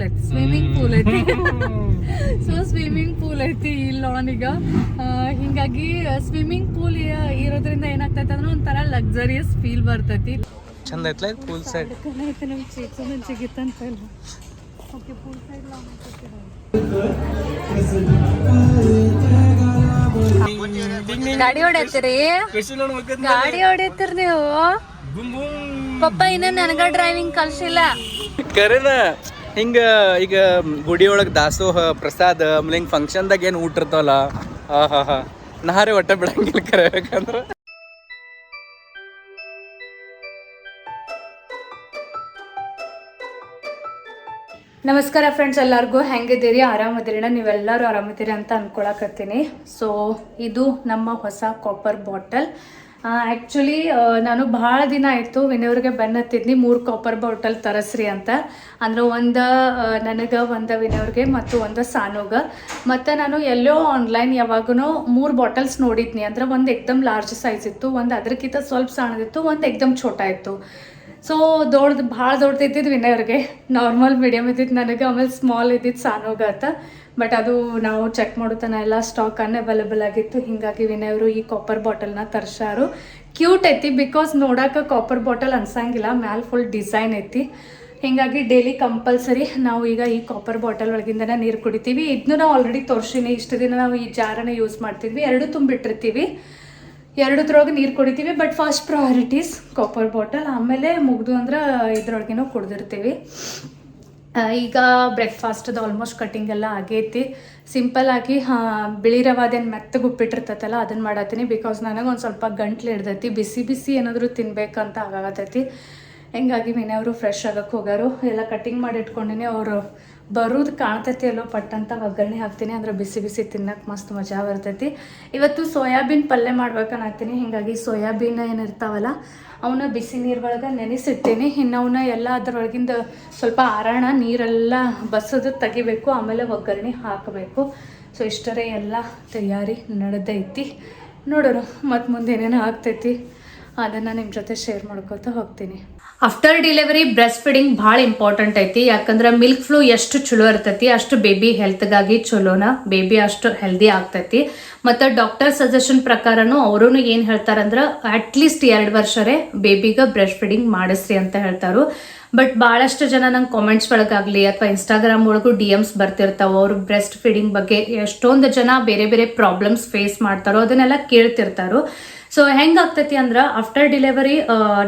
Pool ಐತಿ swimming pool ಐತಿ so swimming pool ಐತಿ ಇಲ್ಲ ಈಗ. ಹಿಂಗಾಗಿ ಸ್ವಿಮ್ಮಿಂಗ್ ಪೂಲ್ ಇರೋದ್ರಿಂದ ಏನಾಗ್ತೈತೆ ಅಂದ್ರೆ ಒಂಥರ ಲಕ್ಸರಿಯಸ್ ಫೀಲ್ ಬರ್ತೈತಿ. ಚಂದ ಐತ್ಲ ಪೂಲ್ ಸೈಡ್ ಐತೆ ನಮ್ಗೆ ಚೀಚನ ಸಿಗಿತ್ತಂತ ಇಲ್ಲ. ಓಕೆ ಪೂಲ್ ಸೈಡ್ ಗಾಡಿ ಹೊಡ್ಯತ್ತೀರಿ ಗಾಡಿ ನೀವು? ಪಪ್ಪ ಇನ್ನ ನನಗ ಡ್ರೈವಿಂಗ್ ಕಲ್ಸಿಲ್ಲ. ಕರೆನ? ಹಿಂಗ ಈಗ ಗುಡಿ ಒಳಗ ದಾಸೋಹ ಪ್ರಸಾದ ಆಮೇಲೆ ಹಿಂಗ್ ಫಂಕ್ಷನ್ದಾಗ ಏನ್ ಊಟ ಇರ್ತಾವಲ್ಲ? ಹಾ ಹಾ. ಹಾ ನಾರೇ ಒಟ್ಟ ಬಿಡಂಗಿಲ್ಲ ಕರೆ ನಮಸ್ಕಾರ ಫ್ರೆಂಡ್ಸ್ ಎಲ್ಲರಿಗೂ ಹೆಂಗಿದ್ದೀರಿ? ಆರಾಮದಿರಿನ? ನೀವೆಲ್ಲರೂ ಆರಾಮದಿರಿ ಅಂತ ಅನ್ಕೊಳಕತ್ತೀನಿ. ಸೊ ಇದು ನಮ್ಮ ಹೊಸ ಕಾಪರ್ ಬಾಟಲ್ ಆ್ಯಕ್ಚುಲಿ ನಾನು ಭಾಳ ದಿನ ಆಯಿತು ವಿನಯವ್ರಿಗೆ ಬೆನ್ನತ್ತಿದ್ನಿ ಮೂರು ಕಾಪರ್ ಬಾಟಲ್ ತರಸ್ರಿ ಅಂತ. ಅಂದ್ರೆ ಒಂದು ನನಗೆ, ಒಂದು ವಿನಯವ್ರಿಗೆ ಮತ್ತು ಒಂದು ಸಾನುಗ. ಮತ್ತು ನಾನು ಎಲ್ಲೋ ಆನ್ಲೈನ್ ಯಾವಾಗೂ ಮೂರು ಬಾಟಲ್ಸ್ ನೋಡಿದ್ನಿ. ಅಂದ್ರೆ ಒಂದು ಎಕ್ದಮ್ ಲಾರ್ಜ್ ಸೈಜ್ ಇತ್ತು, ಒಂದು ಅದಕ್ಕಿಂತ ಸ್ವಲ್ಪ ಸಣ್ಣದಿತ್ತು ಒಂದು ಎಕ್ದಮ್ ಛೋಟ ಇತ್ತು. ಸೊ ದೊಡ್ದು ಭಾಳ ದೊಡ್ಡದಿದ್ದು ವಿನಯವ್ರಿಗೆ. ನಾರ್ಮಲ್ ಮೀಡಿಯಮ್ ಇದ್ದಿದ್ದು ನನಗೆ, ಆಮೇಲೆ ಸ್ಮಾಲ್ ಇದ್ದಿದ್ದು ಸಾನೋಗ ಅಂತ. ಬಟ್ ಅದು ನಾವು ಚೆಕ್ ಮಾಡೋತನ ಎಲ್ಲ ಸ್ಟಾಕ್ ಅನ್ಅವೈಲೇಬಲ್ ಆಗಿತ್ತು. ಹಿಂಗಾಗಿ ವಿನಯವರು ಈ ಕಾಪರ್ ಬಾಟಲ್ನ ತರ್ಸಾರು. ಕ್ಯೂಟ್ ಐತಿ ಬಿಕಾಸ್ ನೋಡಕ್ಕೆ ಕಾಪರ್ ಬಾಟಲ್ ಅನ್ಸಂಗಿಲ್ಲ, ಮ್ಯಾಲೆ ಫುಲ್ ಡಿಸೈನ್ ಐತಿ. ಹಿಂಗಾಗಿ ಡೈಲಿ ಕಂಪಲ್ಸರಿ ನಾವು ಈಗ ಈ ಕಾಪರ್ ಬಾಟಲ್ ಒಳಗಿಂದನೇ ನೀರು ಕುಡಿತೀವಿ. ಇದನ್ನು ನಾವು ಆಲ್ರೆಡಿ ತೋರಿಸಿನಿ. ಇಷ್ಟು ದಿನ ನಾವು ಈ ಜಾರನ್ನ ಯೂಸ್ ಮಾಡ್ತಿದ್ವಿ. ಎರಡು ತುಂಬಿಟ್ಟಿರ್ತೀವಿ. ಎರಡದ್ರೊಳಗೆ ನೀರು ಕುಡಿತೀವಿ. But first priorities copper bottle ಆಮೇಲೆ ಮುಗ್ದು ಅಂದ್ರೆ ಇದ್ರೊಳಗೇನೋ ಕುಡ್ದಿರ್ತೀವಿ. ಈಗ ಬ್ರೇಕ್ಫಾಸ್ಟದ ಆಲ್ಮೋಸ್ಟ್ ಕಟ್ಟಿಂಗ್ ಎಲ್ಲ ಆಗೈತಿ. ಸಿಂಪಲ್ ಆಗಿ, ಹಾಂ, ಬಿಳಿ ರವಾದೇನು ಮೆತ್ತಗೆ ಉಪ್ಪಿಟ್ಟಿರ್ತೈತಲ್ಲ ಅದನ್ನು ಮಾಡತ್ತೀನಿ. ಬಿಕಾಸ್ ನನಗೆ ಒಂದು ಸ್ವಲ್ಪ ಗಂಟ್ಲು ಹಿಡ್ದೈತಿ. ಬಿಸಿ ಬಿಸಿ ಏನಾದರೂ ತಿನ್ಬೇಕಂತ ಆಗಾಗತ್ತೈತಿ ಹಿಂಗಾಗಿ ಮೀನವರು ಫ್ರೆಶ್ ಆಗಕ್ಕೆ ಹೋಗಾರು ಎಲ್ಲ ಕಟ್ಟಿಂಗ್ ಮಾಡಿ ಇಟ್ಕೊಂಡಿನಿ. ಅವರು ಬರೋದು ಕಾಣ್ತೈತಿ ಅಲ್ಲೋ ಪಟ್ಟಂತ ಒಗ್ಗರಣೆ ಹಾಕ್ತೀನಿ. ಅಂದ್ರೆ ಬಿಸಿ ಬಿಸಿ ತಿನ್ನಕ್ಕೆ ಮಸ್ತ್ ಮಜಾ ಬರ್ತೈತಿ. ಇವತ್ತು ಸೋಯಾಬೀನ್ ಪಲ್ಯ ಮಾಡ್ಬೇಕನ್ನಾಗ್ತೀನಿ ಹಿಂಗಾಗಿ ಸೋಯಾಬೀನ್ ಏನಿರ್ತಾವಲ್ಲ ಅವನ್ನ ಬಿಸಿ ನೀರು ಒಳಗೆ ನೆನೆಸಿಡ್ತೀನಿ. ಇನ್ನು ಎಲ್ಲ ಅದರೊಳಗಿಂದ ಸ್ವಲ್ಪ ಆರೋಣ, ನೀರೆಲ್ಲ ಬಸದು ತೆಗಿಬೇಕು, ಆಮೇಲೆ ಒಗ್ಗರಣೆ ಹಾಕಬೇಕು. ಸೊ, ಇಷ್ಟರೇ ಎಲ್ಲ ತಯಾರಿ ನಡೆದೈತಿ. ನೋಡೋರು ಮತ್ತು ಮುಂದೆ ಏನೇನು ಆಗ್ತೈತಿ. ಅದನ್ನು ನಿಮ್ಮ ಜೊತೆ ಶೇರ್ ಮಾಡ್ಕೊಳ್ತಾ ಹೋಗ್ತೀನಿ. ಆಫ್ಟರ್ ಡೆಲಿವರಿ ಬ್ರೆಸ್ಟ್ ಫೀಡಿಂಗ್ ಭಾಳ ಇಂಪಾರ್ಟೆಂಟ್ ಐತಿ. ಯಾಕಂದ್ರೆ ಮಿಲ್ಕ್ ಫ್ಲೂ ಎಷ್ಟು ಚಲೋ ಇರ್ತೈತಿ, ಅಷ್ಟು ಬೇಬಿ ಹೆಲ್ತ್ಗಾಗಿ ಚಲೋನ ಬೇಬಿ ಅಷ್ಟು ಹೆಲ್ದಿ ಆಗ್ತೈತಿ. ಮತ್ತು ಡಾಕ್ಟರ್ ಸಜೆಷನ್ ಪ್ರಕಾರನು ಅವರು ಏನು ಹೇಳ್ತಾರಂದ್ರೆ ಅಟ್ಲೀಸ್ಟ್ ಎರಡು ವರ್ಷರೇ ಬೇಬಿಗೆ ಬ್ರೆಸ್ಟ್ ಫೀಡಿಂಗ್ ಮಾಡಿಸ್ರಿ ಅಂತ ಹೇಳ್ತಾರು. ಬಟ್ ಭಾಳಷ್ಟು ಜನ ನಂಗೆ ಕಾಮೆಂಟ್ಸ್ ಒಳಗಾಗಲಿ ಅಥವಾ ಇನ್ಸ್ಟಾಗ್ರಾಮ್ ಒಳಗೂ ಡಿ ಎಮ್ಸ್ ಬರ್ತಿರ್ತಾವೆ. ಅವರು ಬ್ರೆಸ್ಟ್ ಫೀಡಿಂಗ್ ಬಗ್ಗೆ ಎಷ್ಟೊಂದು ಜನ ಬೇರೆ ಬೇರೆ ಪ್ರಾಬ್ಲಮ್ಸ್ ಫೇಸ್ ಮಾಡ್ತಾರೋ ಅದನ್ನೆಲ್ಲ ಕೇಳ್ತಿರ್ತಾರೋ. ಸೊ ಹೆಂಗಾಗ್ತೈತಿ ಅಂದ್ರೆ ಆಫ್ಟರ್ ಡೆಲಿವರಿ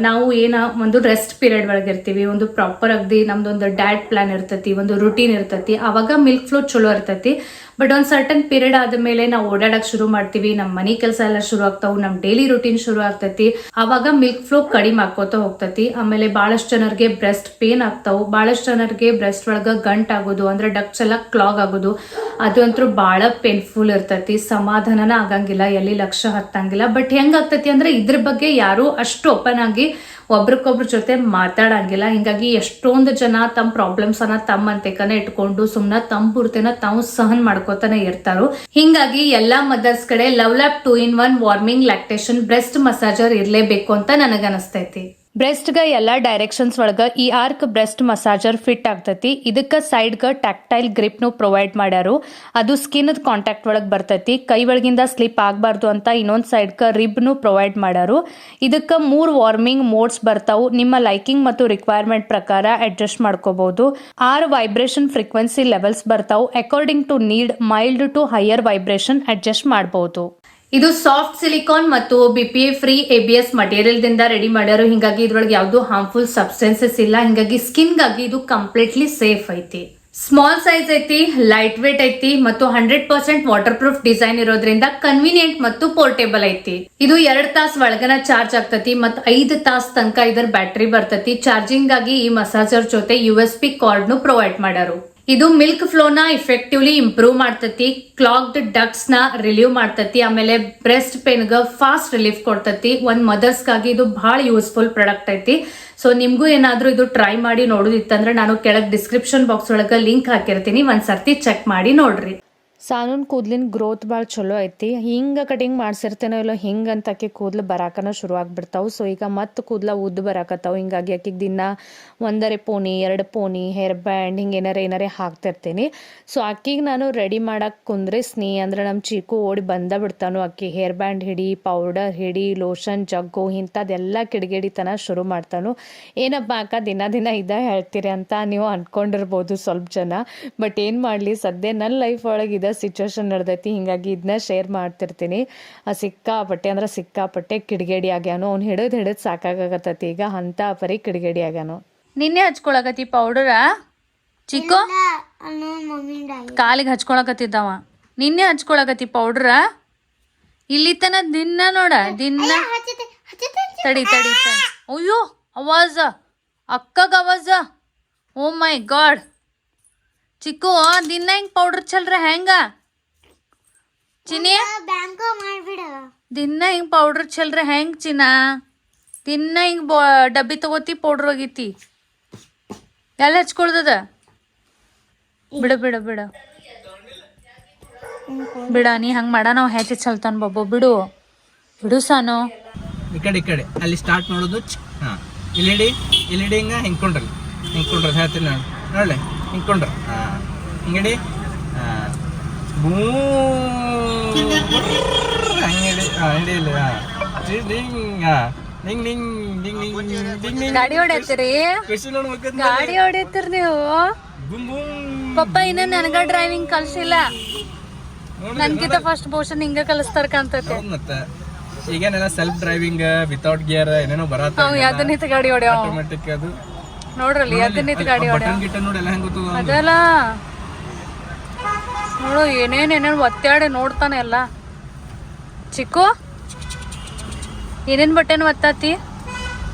ನಾವು ಏನ ಒಂದು ರೆಸ್ಟ್ ಪೀರಿಯಡ್ ಒಳಗೆ ಇರ್ತೀವಿ, ಒಂದು ಪ್ರಾಪರ್ ಅಗ್ದಿ ನಮ್ದೊಂದು ಡಯಟ್ ಪ್ಲಾನ್ ಇರ್ತೈತಿ, ಒಂದು ರುಟೀನ್ ಇರ್ತೈತಿ, ಅವಾಗ ಮಿಲ್ಕ್ ಫ್ಲೋ ಚಲೋ ಇರ್ತೈತಿ. ಬಟ್ ಒಂದು ಸರ್ಟನ್ ಪೀರಿಯಡ್ ಆದ್ಮೇಲೆ ನಾವು ಓಡಾಡಕ್ ಶುರು ಮಾಡ್ತೀವಿ. ನಮ್ಮ ಮನೆ ಕೆಲಸ ಎಲ್ಲ ಶುರು ಆಗ್ತಾವು. ನಮ್ಮ ಡೈಲಿ ರುಟೀನ್ ಶುರು ಆಗ್ತೈತಿ. ಅವಾಗ ಮಿಲ್ಕ್ ಫ್ಲೋ ಕಡಿಮೆ ಆಕೋತ ಹೋಗ್ತೈತಿ. ಆಮೇಲೆ ಬಹಳಷ್ಟು ಜನರಿಗೆ ಬ್ರೆಸ್ಟ್ ಪೇನ್ ಆಗ್ತಾವು. ಬಹಳಷ್ಟು ಜನರಿಗೆ ಬ್ರೆಸ್ಟ್ ಒಳಗ ಗಂಟ್ ಆಗೋದು, ಅಂದ್ರೆ ಡಕ್ಸ್ ಎಲ್ಲ ಕ್ಲಾಗ್ ಆಗೋದು. ಅದಂತೂ ಭಾಳ ಪೇನ್ಫುಲ್ ಇರ್ತೈತಿ. ಸಮಾಧಾನನ ಆಗಂಗಿಲ್ಲ. ಎಲ್ಲಿ ಲಕ್ಷ ಹತ್ತಂಗಿಲ್ಲ. ಬಟ್ ಹೆಂಗಾಗ್ತೈತಿ ಅಂದ್ರೆ ಇದ್ರ ಬಗ್ಗೆ ಯಾರು ಅಷ್ಟು ಓಪನ್ ಆಗಿ ಒಬ್ರಿಗೊಬ್ರ ಜೊತೆ ಮಾತಾಡಂಗಿಲ್ಲ. ಹಿಂಗಾಗಿ ಎಷ್ಟೊಂದು ಜನ ತಮ್ಮ ಪ್ರಾಬ್ಲಮ್ಸ್ ಅನ್ನ ತಮ್ಮ ಅಂತೆಕನೆ ಇಟ್ಕೊಂಡು ಸುಮ್ನ ತಮ್ಮ ಪೂರ್ತಿನ ತಾವು ಸಹನ್ ಮಾಡ್ಕೋತಾನೆ ಇರ್ತಾರೋ. ಹಿಂಗಾಗಿ ಎಲ್ಲಾ ಮದರ್ಸ್ ಕಡೆ love lap two in one warming lactation breast massager ಇರಲೇಬೇಕು ಅಂತ ನನಗನಸ್ತೈತಿ. ಬ್ರೆಸ್ಟ್ಗೆ ಎಲ್ಲ ಡೈರೆಕ್ಷನ್ಸ್ ಒಳಗೆ ಈ ಆರ್ಕ್ ಬ್ರೆಸ್ಟ್ ಮಸಾಜರ್ ಫಿಟ್ ಆಗ್ತೈತಿ. ಇದಕ್ಕೆ ಸೈಡ್ಗೆ ಟ್ಯಾಕ್ಟೈಲ್ ಗ್ರಿಪ್ನು ಪ್ರೊವೈಡ್ ಮಾಡ್ಯಾರು. ಅದು ಸ್ಕಿನ್ ಕಾಂಟ್ಯಾಕ್ಟ್ ಒಳಗೆ ಬರ್ತೈತಿ. ಕೈ ಒಳಗಿಂದ ಸ್ಲಿಪ್ ಆಗಬಾರ್ದು ಅಂತ ಇನ್ನೊಂದು ಸೈಡ್ಗೆ ರಿಬ್ನು ಪ್ರೊವೈಡ್ ಮಾಡ್ಯಾರು. ಇದಕ್ಕೆ ಮೂರು ವಾರ್ಮಿಂಗ್ ಮೋಡ್ಸ್ ಬರ್ತಾವು. ನಿಮ್ಮ ಲೈಕಿಂಗ್ ಮತ್ತು ರಿಕ್ವೈರ್ಮೆಂಟ್ ಪ್ರಕಾರ ಅಡ್ಜಸ್ಟ್ ಮಾಡ್ಕೋಬಹುದು ಆರು ವೈಬ್ರೇಷನ್ ಫ್ರೀಕ್ವೆನ್ಸಿ ಲೆವೆಲ್ಸ್ ಬರ್ತಾವು. According to need mild to higher vibration adjust ಮಾಡಬಹುದು ಇದು ಸಾಫ್ಟ್ ಸಿಲಿಕಾನ್ ಮತ್ತು ಬಿಪಿಎ ಫ್ರೀ ಎಬಿಎಸ್ ಮಟೀರಿಯಲ್ ದಿಂದ ರೆಡಿ ಮಾಡ್ಯಾರು. ಹಿಂಗಾಗಿ ಇದ್ರೊಳಗೆ ಯಾವ್ದು ಹಾರ್ಮ್ಫುಲ್ ಸಬ್ಸ್ಟೆನ್ಸಸ್ ಇಲ್ಲ. ಹಿಂಗಾಗಿ ಸ್ಕಿನ್ಗಾಗಿ ಇದು ಕಂಪ್ಲೀಟ್ಲಿ ಸೇಫ್ ಐತಿ. ಸ್ಮಾಲ್ ಸೈಜ್ ಐತಿ ಲೈಟ್ ವೇಟ್ ಐತಿ ಮತ್ತು hundred percent water proof design ಇರೋದ್ರಿಂದ ಕನ್ವಿನಿಯಂಟ್ ಮತ್ತು ಪೋರ್ಟೇಬಲ್ ಐತಿ. ಇದು ಎರಡ್ ತಾಸ್ ಒಳಗನ ಚಾರ್ಜ್ ಆಗ್ತತಿ ಮತ್ತು ಐದು ತಾಸ್ ತನಕ ಇದರ ಬ್ಯಾಟ್ರಿ ಬರ್ತತಿ. ಚಾರ್ಜಿಂಗ್ ಆಗಿ ಈ ಮಸಾಜರ್ ಜೊತೆ ಯು ಎಸ್ ಪಿ ಕಾರ್ಡ್ ನು ಪ್ರೊವೈಡ್ ಮಾಡ್ಯಾರು. ಇದು ಮಿಲ್ಕ್ ಫ್ಲೋನ ಇಫೆಕ್ಟಿವ್ಲಿ ಇಂಪ್ರೂವ್ ಮಾಡ್ತತಿ ಕ್ಲಾಗ್ಡ್ ಡಕ್ಟ್ಸ್ನ ರಿಲೀವ್ ಮಾಡ್ತತಿ, ಆಮೇಲೆ ಬ್ರೆಸ್ಟ್ ಪೇನ್ಗೆ ಫಾಸ್ಟ್ ರಿಲೀಫ್ ಕೊಡ್ತತಿ. ಒಂದ್ ಮದರ್ಸ್ಗಾಗಿ ಇದು ಬಹಳ ಯೂಸ್ಫುಲ್ ಪ್ರಾಡಕ್ಟ್ ಐತಿ. ಸೊ ನಿಮಗೂ ಏನಾದರೂ ಇದು ಟ್ರೈ ಮಾಡಿ ನೋಡೋದಿತ್ತಂದ್ರೆ ನಾನು ಕೆಳಗ್ ಡಿಸ್ಕ್ರಿಪ್ಷನ್ ಬಾಕ್ಸ್ ಒಳಗ ಲಿಂಕ್ ಹಾಕಿರ್ತೀನಿ. ಒಂದ್ ಸರ್ತಿ ಚೆಕ್ ಮಾಡಿ ನೋಡ್ರಿ. ಸಾನೂನ್ ಕೂದ್ಲಿನ ಗ್ರೋತ್ ಭಾಳ ಚಲೋ ಐತಿ. ಹಿಂಗೆ ಕಟಿಂಗ್ ಮಾಡ್ಸಿರ್ತೇನೋ ಇಲ್ಲೋ ಹಿಂಗೆ ಅಂತ ಆಕೆ ಕೂದಲು ಬರಾಕನ ಶುರು ಆಗಿಬಿಡ್ತಾವೆ ಸೊ ಈಗ ಮತ್ತೆ ಕೂದಲ ಉದ್ದ ಬರಾಕತ್ತಾವೆ. ಹಿಂಗಾಗಿ ಆಕಿಗೆ ದಿನ ಒಂದರೆ ಪೋನಿ ಎರಡು ಪೋನಿ ಹೇರ್ ಬ್ಯಾಂಡ್ ಹಿಂಗೆ ಏನಾರ ಏನಾರೇ ಹಾಕ್ತಿರ್ತೀನಿ. ಸೊ ಆಕಿಗೆ ನಾನು ರೆಡಿ ಮಾಡಕ್ಕೆ ಕುಂದ್ರಿಸ್ನಿ. ಅಂದ್ರೆ ನಮ್ಮ ಚೀಕು ಓಡಿ ಬಂದ ಬಿಡ್ತಾನು ಆಕೆ ಹೇರ್ ಬ್ಯಾಂಡ್ ಹಿಡಿ ಪೌಡರ್ ಹಿಡಿ ಲೋಷನ್ ಜಗ್ಗು ಇಂಥದ್ದೆಲ್ಲ ಕಿಡಿಗೇಡಿತನ ಶುರು ಮಾಡ್ತಾನು. ಏನಪ್ಪ ಅಕ್ಕ, ದಿನ ದಿನ ಇದ ಹೇಳ್ತೀರಿ ಅಂತ ನೀವು ಅಂದ್ಕೊಂಡಿರ್ಬೋದು ಸ್ವಲ್ಪ ಜನ. ಬಟ್ ಏನು ಮಾಡಲಿ, ಸದ್ಯ ನನ್ನ ಲೈಫ್ ಒಳಗೆ ಇದ ಸಿಚುವೇಶನ್ ನಡೆದೈತಿ ಹಿಂಗಾಗಿ ಇದನ್ನ ಶೇರ್ ಮಾಡ್ತಿರ್ತೀನಿ. ಸಿಕ್ಕಾಪಟ್ಟೆ ಅಂದ್ರೆ ಸಿಕ್ಕಾಪಟ್ಟೆ ಕಿಡಿಗೇಡಿ ಆಗ್ಯಾನು. ಅವ್ನು ಹಿಡಿದು ಹಿಡಿದು ಸಾಕಾಗತ್ತೈತಿ ಈಗ ಅಂತ ಪರಿ ಕಿಡಿಗೇಡಿ ಆಗ್ಯಾನು. ನಿನ್ನೆ ಹಚ್ಕೊಳಕತ್ತಿ ಪೌಡರ? ಚಿಕ್ಕು? ಕಾಲಿಗೆ ಹಚ್ಕೊಳಕತ್ತಿದ್ದವ. ನಿನ್ನೆ ಹಚ್ಕೊಳಕತ್ತಿ ಪೌಡ್ರ? ಇಲ್ಲಿ ತನ ದಿನ ನೋಡ ದಿನ. ತಡಿ ತಡಿ ತಡಿ. ಅಯ್ಯೋ ಅವಾಜ. ಅಕ್ಕಗ ಅವಾಜ. ಓ ಮೈ ಗಾಡ್ ಚಿಕ್ಕು ದಿನ ಹೆಂಗ್ ಪೌಡರ್ ಚಲ್ರ ಹೆಂಗ? ಚಿನಿ ಬ್ಯಾಂಕೋ ಮಾಡ್ಬಿಡ. ದಿನ ಹಿಂಗ್ ಪೌಡರ್ ಚಲ್ರ ಹೆಂಗ್ ಚಿನ್ನ? ದಿನ ಹಿಂಗ್ ಬೊ ಡಬ್ಬಿ ತಗೋತಿ ಪೌಡರ್ ಹೋಗಿತಿ ಎಲ್ಲ ಹಚ್ಕೊಳ್ದದ? ಬಿಡ ಬಿಡ ಬಿಡ. ಬಿಡ ನೀ ಹಂಗ್ ಮಾಡ ನಾವು ಹೆಚ್ಚು ಚಲ್ತಾನ ಬಾಬು ಬಿಡು. ಬಿಡು ಸಾನು. ಈ ಕಡೆ ಈ ಕಡೆ. ಅಲ್ಲಿ ಸ್ಟಾರ್ಟ್ ಮಾಡೋದು ಹಾಂ. ಇಲ್ಲಿಡಿ ಇಲ್ಲಿಡಿ ಹಿಂಗೆ ಹಿಂಕೊಂಡ್ರಿ ಹಿಂಕೊಂಡ್ರಿ ಹೇಳ್ತೀನಿ ನಾನು. ನೋಡಲೆ? ಹಿಂಕೊಂಡ್ರಿ ಹಾಂ ಹಿಂಗಡಿ ಹಾಂ ಹಾಂ ಹಾಂ ಡಿಂಗ್ ಹಾಂ ಗಾಡಿ ಹೊಡ್ಯತ್ತೀರಿ? ಖುಷಿ ನೋಡ್ ಮಕ್ಕದ್ ಗಾಡಿ ನೀವು? Boom boom. ಪಪ್ಪ ಇನ್ನ ನನಗ ಡ್ರೈವಿಂಗ್ ಕಲ್ಸಿಲ್ಲ. ನನ್ಗಿಂತ ಫಸ್ಟ್ ಪೋರ್ಷನ್ ನಿಂಗ ಕಲಿಸ್ತಾರ ಕಾಣ್ತೈತೆ. ಮತ್ತೆ. ಈಗೇನೆಲ್ಲ ಸೆಲ್ಫ್ ಡ್ರೈವಿಂಗ್ ವಿತೌಟ್ ಗಿಯರ್ ಏನೇನೋ ಬರತ್ತ ಗಾಡಿ ಹೊಡೆಯೋ? ಆಟೋಮೆಟಿಕ್ ಅದು. ನೋಡ್ರಲ್ಲಿ ಯಾವ್ದನ್ನಿತ್ ಗಾಡಿ ಗೊತ್ತದ ಅದಲ್ಲ? ನೋಡು ಏನೇನ್ ಏನೇನ್ ಒತ್ತಾಡಿ ನೋಡ್ತಾನೆ ಎಲ್ಲ. ಚಿಕ್ಕು ಏನೇನ್ ಬಟ್ಟೆನ ಒತ್ತಾತಿ?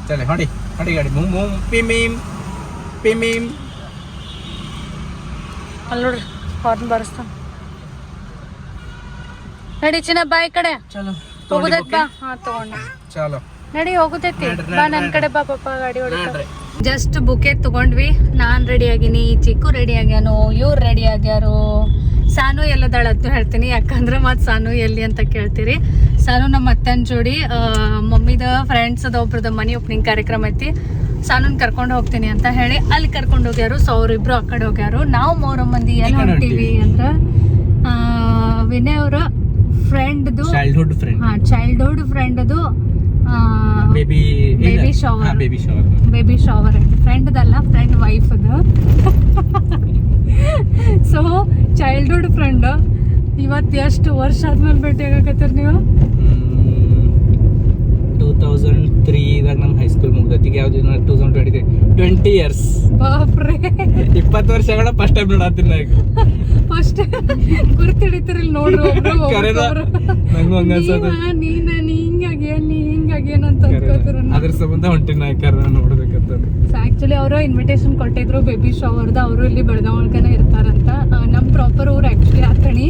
ಚಲೆ ಹೊಡಿ ಹೊಡಿ ಗಾಡಿ. ಪಿಮೀಮ್ ಪಿಮೀಮ್ ಅಲ್ಲಿ ನೋಡ್ರಿ ಹಾರ್ನ್ ಬರ್ಸ್ತಾನ. ನಡಿ ಚಿನ್ನ ಬಾ ಈ ಕಡೆ. ಹೋಗುದೈತ್ ಬಾ. ಹಾ ತಗೊಂಡ. ಚಲೋ. ನಡಿ ಹೋಗುದೈತಿ. ಬಾ ನನ್ ಕಡೆ ಬಾ ಪಾಪ ಗಾಡಿ ಹೊಡಿತಾರೆ ನೋಡ್ರಿ. ಜಸ್ಟ್ ಬುಕೆ ತಗೊಂಡ್ವಿ. ನಾನ್ ರೆಡಿ ಆಗಿನಿ ಚಿಕ್ಕು ರೆಡಿ ಆಗ್ಯಾನು ಇವ್ರು ರೆಡಿ ಆಗ್ಯಾರು. ಸಾನು ಎಲ್ಲದಾಳತ್ತು ಹೇಳ್ತೀನಿ ಯಾಕಂದ್ರೆ ಮತ್ ಸಾನು ಎಲ್ಲಿ ಅಂತ ಕೇಳ್ತೀರಿ. ಸಾನು ನಮ್ಮ ಅತ್ತನ ಜೋಡಿ ಮಮ್ಮಿದ ಫ್ರೆಂಡ್ಸ್ ಅದ ಒಬ್ರದ ಮನಿ ಓಪನಿಂಗ್ ಕಾರ್ಯಕ್ರಮ ಐತಿ. ಸಾನುನ್ ಕರ್ಕೊಂಡು ಹೋಗ್ತೀನಿ ಅಂತ ಹೇಳಿ ಅಲ್ಲಿ ಕರ್ಕೊಂಡು ಹೋಗ್ಯಾರು. ಸೊ ಇಬ್ರು ಆ ಕಡೆ ಹೋಗ್ಯಾರು. ನಾವು ಮೂರು ಮಂದಿ ಎಲ್ಲಿ ಹೊಂಟಿವಿ ಅಂತ ಆ, ವಿನಯ್ ಅವರ ಫ್ರೆಂಡ್ದು ಚೈಲ್ಡ್ಹುಡ್ ಫ್ರೆಂಡ್ ಹಾ childhood ಫ್ರೆಂಡ್ದು baby baby shower baby shower baby shower ಫ್ರೆಂಡ್ದಲ್ಲ friend wife ಅದು ಸೊ ಚೈಲ್ಡ್ಹುಡ್ ಫ್ರೆಂಡ್ ಇವತ್ತು ಎಷ್ಟು ವರ್ಷ ಆದ್ಮೇಲೆ ಭೇಟಿ ಆಗಕತ್ತೀರಿ ನೀವು? ಟೂ ತೌಸಂಡ್ ತ್ರೀದಾಗ ನಮ್ಮ ಹೈಸ್ಕೂಲ್ ಮುಗ್ದೈತಿ. ಈಗ ಯಾವ್ದು two thousand twenty twenty years ಬಾಪ್ರೆ. ಇಪ್ಪತ್ತು ವರ್ಷಗಳ ಫಸ್ಟ್ ಟೈಮ್ ನೋಡತ್ತೀನಿ ನಾ ಈಗ. ಫಸ್ಟ್ ಗುರ್ತಿಡಿತಿರಲ್ ನೋಡ್ರಿ ಒಬ್ರು ಕರೆದ. ನಂಗೂ ಹಂಗ ಅನ್ಸದ ನೀನ ನೀ ಅಂತ ಅನ್ಕೋತಿರ ಅದ್ರ ಸಂಬಂಧ ಹೊಂಟಿ ಕರ್ನ ನೋಡ್ಬೇಕಂತ ಆಕ್ಚುಲಿ ಅವರು ಇನ್ವಿಟೇಷನ್ ಕೊಟ್ಟಿದ್ರು ಬೇಬಿ ಶವರ್ದ ಅವರು ಇಲ್ಲಿ ಬೆಳಗಾವ್ ಒಳಗನೆ ಇರ್ತಾರಂತ. ನಮ್ಮ ನಮ್ ಪ್ರಾಪರ್ ಊರು ಆಕ್ಚುಲಿ ಅಥಣಿ.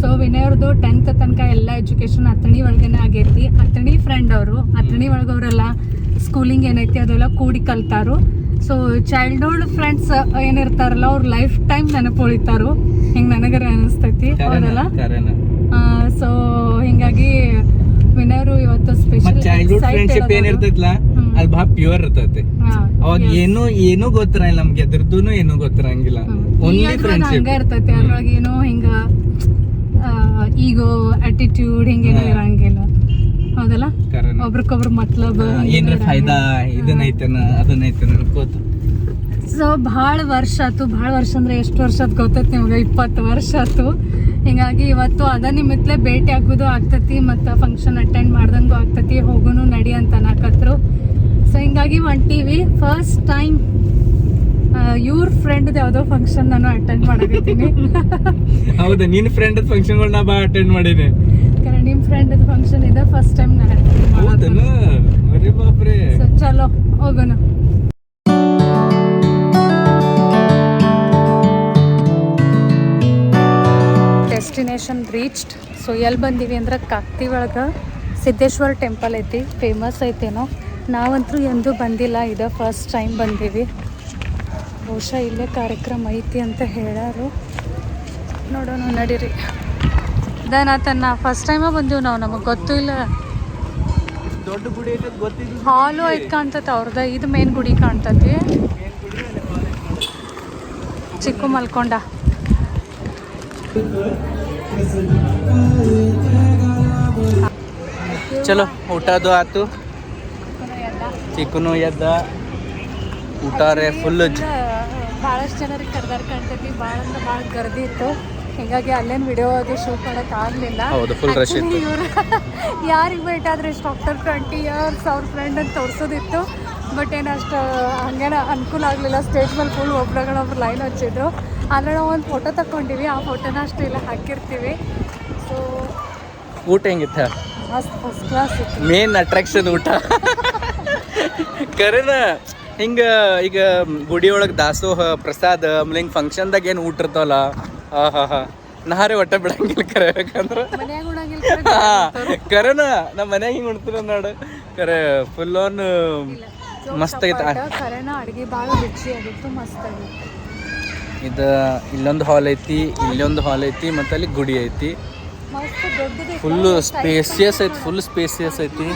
ಸೊ ವಿನಯ್ ಅವ್ರದ್ದು ಟೆಂತ್ ತನಕ ಎಲ್ಲ ಎಜುಕೇಶನ್ ಅಥಣಿ ಒಳಗೇನೆ ಆಗೈತಿ. ಅಥಣಿ ಫ್ರೆಂಡ್ ಅವರು. ಅಥಣಿ ಒಳಗೆ ಅವರೆಲ್ಲ ಸ್ಕೂಲಿಂಗ್ ಏನೈತಿ ಅದೆಲ್ಲ ಕೂಡಿ ಕಲ್ತಾರು. ಸೊ ಚೈಲ್ಡ್ಹುಡ್ ಫ್ರೆಂಡ್ಸ್ ಏನಿರ್ತಾರಲ್ಲ ಅವ್ರ ಲೈಫ್ ಟೈಮ್ ನೆನಪು ಉಳಿತಾರು ಹಿಂಗೆ ನನಗರ ಅನಿಸ್ತೈತಿ ಅವರೆಲ್ಲ. ಸೊ ಹಿಂಗಾಗಿ ವಿನಯ್ ಇವತ್ತು ಸ್ಪೆಷಲ್ ಚೈಲ್ಡ್ಹುಡ್ ಫ್ರೆಂಡ್ಶಿಪ್ ಏನಿರ್ತೈತ್ಲ? ಹ್ಮ್. ಅದು ಬಹಳ ಪ್ಯೂರ್ ಇರ್ತೈತಿ. ಅವಾಗ ಏನು ಏನು ಗೊತ್ತಿರಂಗಿಲ್ಲ ನಮ್ಗೆ ಎದ್ರದ್ದು ಏನು ಗೊತ್ತಿರಂಗಿಲ್ಲ. ಓನ್ಲಿ ಫ್ರೆಂಡ್ಶಿಪ್ ಹಂಗ ಇರ್ತೈತಿ ಅದ್ರೊಳಗೆ ಏನೋ ಹಿಂಗ ಈಗೋ ಅಟಿಟ್ಯೂಡ್ ಹಿಂಗೇನೋ ಇರಂಗಿಲ್ಲ. ಹೌದಲ್ಲ? ಒಬ್ರಿಗೊಬ್ರು ಮತ್ಲಬ್ ಏನ್ರ ಫಾಯ್ದಾ ಇದನ್ನೈತನ ಅದನ್ನೈತನ ಅನ್ಕೋತ. ಸೊ ಭಾಳ ವರ್ಷ ಆತು ಭಾಳ ವರ್ಷ ಅಂದ್ರೆ ಎಷ್ಟು ವರ್ಷ ಆತ್ ಗೊತ್ತೈತಿ ನಿಮ್ಗೆ? ಇಪ್ಪತ್ತು ವರ್ಷ ಆತು ಹಿಂಗಾಗಿ ಇವತ್ತು ಅದ ನಿಮಿತ್ಲೆ ಭೇಟಿ ಆಗೋದು ಆಗ್ತತಿ ಮತ್ತು ಫಂಕ್ಷನ್ ಅಟೆಂಡ್ ಮಾಡ್ದಂಗೂ ಆಗ್ತತಿ ಹೋಗುನು ನಡಿ ಅಂತ ಅನ್ನಕತ್ರು. ಸೊ ಹಿಂಗಾಗಿ ಹೊಂಟೀವಿ ಫಸ್ಟ್ ಟೈಮ್ ಇವ್ರ ಫ್ರೆಂಡ್ ಯಾವುದೋ ಫಂಕ್ಷನ್ ನಾನು ಅಟೆಂಡ್ ಮಾಡಕತ್ತೀನಿ. ಹೌದು ನಿನ್ನ ಫ್ರೆಂಡ್ ಫಂಕ್ಷನ್ ನಾ ಬಾ ಅಟೆಂಡ್ ಮಾಡಿದೆ ಕರೆ ನಿಮ್ಮ ಫ್ರೆಂಡ್ ಫಂಕ್ಷನ್ ಇದೆ ಫಸ್ಟ್ ಟೈಮ್ ನಾನು ಅಟೆಂಡ್ ಮಾಡೋದು ಚಲೋ ಹೋಗೋಣ ಡೆಸ್ಟಿನೇಷನ್ ರೀಚ್ಡ್. ಸೊ ಎಲ್ಲಿ ಬಂದೀವಿ ಅಂದ್ರೆ ಕಾಕ್ತಿ ಒಳಗೆ ಸಿದ್ದೇಶ್ವರ ಟೆಂಪಲ್ ಐತಿ ಫೇಮಸ್ ಐತೇನೋ. ನಾವಂತೂ ಎಂದೂ ಬಂದಿಲ್ಲ ಇದು ಫಸ್ಟ್ ಟೈಮ್ ಬಂದೀವಿ. ಬಹುಶಃ ಇಲ್ಲೇ ಕಾರ್ಯಕ್ರಮ ಐತಿ ಅಂತ ಹೇಳಾರು. ನೋಡೋಣ ನಡೀರಿ. ಇದಾನಾತನ್ನ ಫಸ್ಟ್ ಟೈಮ ಬಂದೀವಿ ನಾವು ನಮಗೆ ಗೊತ್ತೂ ಇಲ್ಲ. ದೊಡ್ಡ ಗುಡಿ ಹಾಲು ಐತ್ ಕಾಣ್ತೈತೆ ಅವ್ರದ ಇದು ಮೇನ್ ಗುಡಿ ಕಾಣ್ತತಿ. ಚಿಕ್ಕು ಮಲ್ಕೊಂಡ ಚಲೋ ಊಟದು ಆತು ಚಿಕನು ಎದ್ದ. ಊಟ ರೇ ಫುಲ್ ಭಾಳಷ್ಟು ಜನರಿಗೆ ಕರ್ದಾರ ಕಾಣ್ತೈತಿ ಭಾಳ ಅಂದ್ರೆ ಭಾಳ ಗರ್ದಿ ಇತ್ತು. ಹಿಂಗಾಗಿ ಅಲ್ಲೇನು ವಿಡಿಯೋ ಅದು ಶೂಟ್ ಮಾಡಕ್ ಆಗ್ಲಿಲ್ಲ. ಹೌದು, ಫುಲ್ ರಶ್ ಇತ್ತು. ಇವರು ಯಾರಿಗೆ ಭೇಟಿ ಆದ್ರೆ ಇಷ್ಟು ಡಾಕ್ಟರ್ ಟ್ವೆಂಟಿ ಇಯರ್ಸ್ ಅವ್ರ ಫ್ರೆಂಡ್ ಅಂತ ತೋರಿಸೋದಿತ್ತು. ಬಟ್ ಏನು ಅಷ್ಟು ಹಂಗೇನ ಅನುಕೂಲ ಆಗಲಿಲ್ಲ. ಸ್ಟೇಜ್ ಮೇಲೆ ಫುಲ್ ಒಬ್ರಗಳೊಬ್ರು ಲೈನ್ ಹಚ್ಚಿದ್ರು. ಆದರೆ ನಾವು ಒಂದು ಫೋಟೋ ತಗೊಂಡಿವಿ ಆ ಫೋಟೋನ ಅಷ್ಟು ಇಲ್ಲ ಹಾಕಿರ್ತೀವಿ. ಸೊ ಊಟ ಹೆಂಗಿತ್ತ? ಮಸ್ತ್ ಫಸ್ಟ್ ಕ್ಲಾಸ್ ಇತ್ತು. ಮೇನ್ ಅಟ್ರಾಕ್ಷನ್ ಊಟ. ಕರೆನ ಹಿಂಗ ಈಗ ಗುಡಿ ಒಳಗೆ ದಾಸೋಹ ಪ್ರಸಾದ ಆಮೇಲೆ ಹಿಂಗೆ ಫಂಕ್ಷನ್ದಾಗ ಏನು ಊಟ ಇರ್ತಾವಲ್ಲ? ಹಾ ಹಾ ಹಾ. ನಾರೇ ಒಟ್ಟ ಬಿಡಂಗಿಲ್ಲ ಕರೆ ಯಾಕಂದ್ರೆ. ಕರೆನ ನಮ್ಮ ಮನ್ಯಾಗ ಹಿಂಗೆ ಉಣ್ತೀರ ನೋಡು. ಕರೆ ಫುಲ್ ಆನ್ ಮಸ್ತ್ ಆಗಿತ್ತು ಕರೆನ ಅಡುಗೆ ಭಾಳ ರುಚಿಯಾಗಿತ್ತು ಮಸ್ತ್ ಆಗಿತ್ತು. ಇದು ಇಲ್ಲೊಂದು ಹಾಲ್ ಐತಿ ಇಲ್ಲೊಂದು ಹಾಲ್ ಐತಿ ಮತ್ತೆ ಅಲ್ಲಿ ಗುಡಿ ಐತಿ. ಫುಲ್ ಸ್ಪೇಸಿಯಸ್ ಐತಿ ಫುಲ್ ಸ್ಪೇಸಿಯಸ್ ಐತಿ.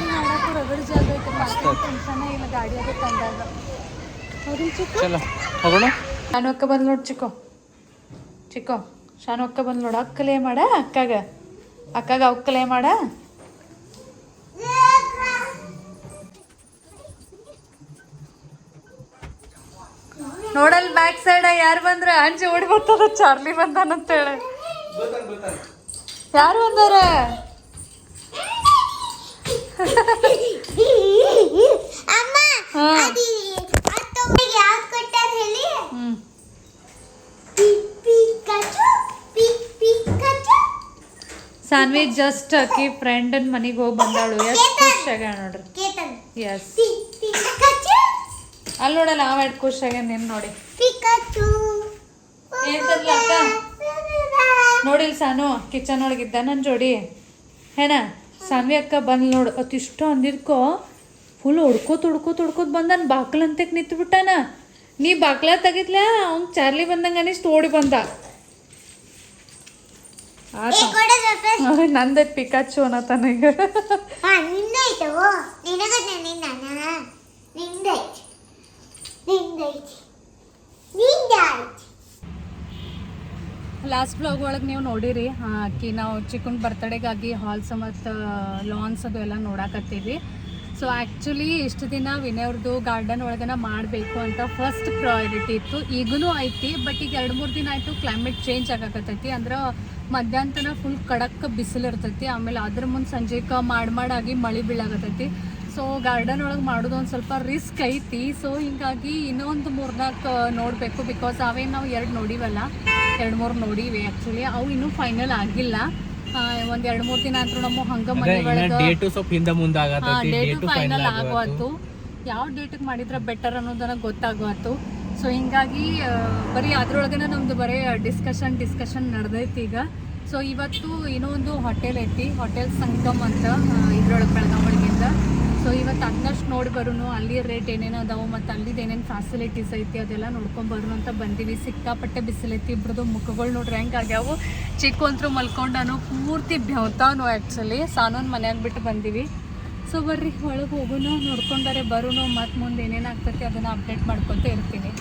ಚಲೋ. ಹೋಗೋಣ ಶಾನು ಅಕ್ಕ ಬಂದ್ ನೋಡ್ ಚಿಕ್ಕೋ. ಚಿಕ್ಕೋ ಶಾನು ಅಕ್ಕ ಬಂದ್ ನೋಡು. ಅಕ್ಕಲೇ ಮಾಡ ಅಕ್ಕಾಗ. ಅಕ್ಕಾಗ ಅವಕ್ಕಲೇ ಮಾಡ. ನೋಡಲ್ ಬ್ಯಾಕ್ ಸೈಡ್ ಯಾರು ಬಂದ್ರೆ ಅಂಜಿ ಓಡಿ ಬರ್ತದ ಚಾರ್ಲಿ ಯಾರು ಬಂದಾರ? ಕೊಟ್ಟಾರ ಹೇಳಿ? ಪಿಕ್ ಪಿಕಾಚು ಸಾನ್ವಿ ಜಸ್ಟ್ ಆಕಿ ಫ್ರೆಂಡ್ ಮನೆಗೆ ಹೋಗಿ ಬಂದಾಳು. ಎಷ್ಟು ಖುಷಿ ಆಗ್ಯಾಳ ನೋಡ್ರಿ ಎಸ್ ಅಲ್ಲಿ ನೋಡಲ್ಲ ಆ ಎಷ್ಟು ಖುಷಿ ಆಗ್ಯಾನ ನೀನ್ ನೋಡಿ. ಅಕ್ಕ? ನೋಡಿಲ್ ಸಾನು? ಕಿಚನ್ ಒಳಗಿದ್ದ ನನ್ನ ಜೋಡಿ. ಹೇನ? ಸಾನ್ವಿ ಅಕ್ಕ ಬಂದ್ ನೋಡು. ಅತಿಷ್ಟು ಅಂದಿರ್ಕೋ. ಫುಲ್ ಹೊಡ್ಕೋತ್ ಹೊಡ್ಕೋತ್ ಹೊಡ್ಕೋತ್ ಬಂದಾನ. ಬಾಕ್ಲಂತಕ್ ನಿಂತು ಬಿಟ್ಟಾನ ನೀ ಬಾಕ್ಲ ತೆಗಿದ್ಲ? ಅವ್ನ್ ಚಾರ್ಲಿ ಬಂದಂಗ ಅನಿಸ್ತು ಓಡಿ ಬಂದ. ನಂದೈತ್ ಪಿಕಾಚು ಅನ್ನ ಹಾ ಲಾಸ್ಟ್ ಬ್ಲಾಗ್ ಒಳಗೆ ನೀವು ನೋಡಿರಿ ಆಕಿ ನಾವು ಚಿಕ್ಕನ್ ಬರ್ತಡೇಗಾಗಿ ಹಾಲ್ಸ್ ಮತ್ತು ಲಾನ್ಸ್ ಅದು ಎಲ್ಲ ನೋಡಾಕತ್ತೀವಿ. ಸೊ ಆ್ಯಕ್ಚುಲಿ ಇಷ್ಟು ದಿನ ವಿನಯವ್ರದ್ದು ಗಾರ್ಡನ್ ಒಳಗನ ಮಾಡಬೇಕು ಅಂತ ಫಸ್ಟ್ ಪ್ರಯಾರಿಟಿ ಇತ್ತು. ಈಗೂ ಐತಿ ಬಟ್ ಈಗ ಎರಡು ಮೂರು ದಿನ ಆಯಿತು ಕ್ಲೈಮೇಟ್ ಚೇಂಜ್ ಆಗಕತ್ತೈತಿ. ಅಂದ್ರೆ ಮಧ್ಯಾಹ್ನ ಫುಲ್ ಕಡಕ್ ಬಿಸಿಲು ಇರ್ತೈತಿ. ಆಮೇಲೆ ಅದ್ರ ಮುಂದೆ ಸಂಜೆಗೆ ಮಾಡಿ ಮಾಡಾಗಿ ಮಳೆ ಬೀಳಾಕತ್ತೈತಿ. ಸೊ ಗಾರ್ಡನ್ ಒಳಗೆ ಮಾಡೋದು ಒಂದು ಸ್ವಲ್ಪ ರಿಸ್ಕ್ ಐತಿ. ಸೊ ಹಿಂಗಾಗಿ ಇನ್ನೊಂದು ಮೂರ್ನಾಲ್ಕು ನೋಡಬೇಕು. ಬಿಕಾಸ್ ಅವೇನು ನಾವು ಎರಡು ನೋಡಿವಲ್ಲ ಎರಡು ಮೂರು ನೋಡಿವಿ ಆ್ಯಕ್ಚುಲಿ ಅವು ಇನ್ನೂ ಫೈನಲ್ ಆಗಿಲ್ಲ. ಒಂದು ಎರಡು ಮೂರು ದಿನ ಅಂತೂ ನಮ್ಮ ಹಂಗ ಮನೆ ಒಳಗೆ ಡೇಟು ಫೈನಲ್ ಆಗುವತ್ತು. ಯಾವ ಡೇಟಿಗೆ ಮಾಡಿದ್ರೆ ಬೆಟರ್ ಅನ್ನೋದನ್ನ ಗೊತ್ತಾಗುವತ್ತು. ಸೊ ಹಿಂಗಾಗಿ ಬರೀ ಅದ್ರೊಳಗನೆ ನಮ್ದು ಬರೀ ಡಿಸ್ಕಷನ್ ಡಿಸ್ಕಷನ್ ನಡೆದೈತಿ ಈಗ. ಸೊ ಇವತ್ತು ಇನ್ನೊಂದು ಹೋಟೆಲ್ ಐತಿ. ಹೋಟೆಲ್ ಸಂಗಮ್ ಅಂತ ಇದ್ರೊಳಗೆ ಬೆಳಗಾವಳಿಗಿಂದ ಸೊ ಇವತ್ತು ಅದನ್ನಷ್ಟು ನೋಡಿ ಬರೋನು ಅಲ್ಲಿ ರೇಟ್ ಏನೇನು ಅದಾವು ಮತ್ತು ಅಲ್ಲಿದ್ದು ಏನೇನು ಫ್ಯಾಸಿಲಿಟೀಸ್ ಐತಿ ಅದೆಲ್ಲ ನೋಡ್ಕೊಂಡ್ ಬರೋಣ ಅಂತ ಬಂದೀವಿ. ಸಿಕ್ಕಾಪಟ್ಟೆ ಬಿಸಿಲೈತಿ ಇಬ್ರದ್ದು ಮುಖಗಳು ನೋಡ್ರಿ ಹೆಂಗೆ ಆಗ್ಯಾವು. ಚಿಕ್ಕ ಅಂತರೂ ಮಲ್ಕೊಂಡಾನು ಪೂರ್ತಿ ಬೆವ್ತಾನು ಆ್ಯಕ್ಚುಲಿ ಸಾನೋನ್ ಮನ್ಯಾಗ ಬಿಟ್ಟು ಬಂದೀವಿ. ಸೊ ಬರ್ರಿ ಒಳಗೆ ಹೋಗೋಣ ನೋಡ್ಕೊಂಡರೆ ಬರೋನು ಮತ್ತು ಮುಂದೆ ಏನೇನು ಆಗ್ತೈತಿ ಅದನ್ನು ಅಪ್ಡೇಟ್ ಮಾಡ್ಕೊತ ಇರ್ತೀನಿ.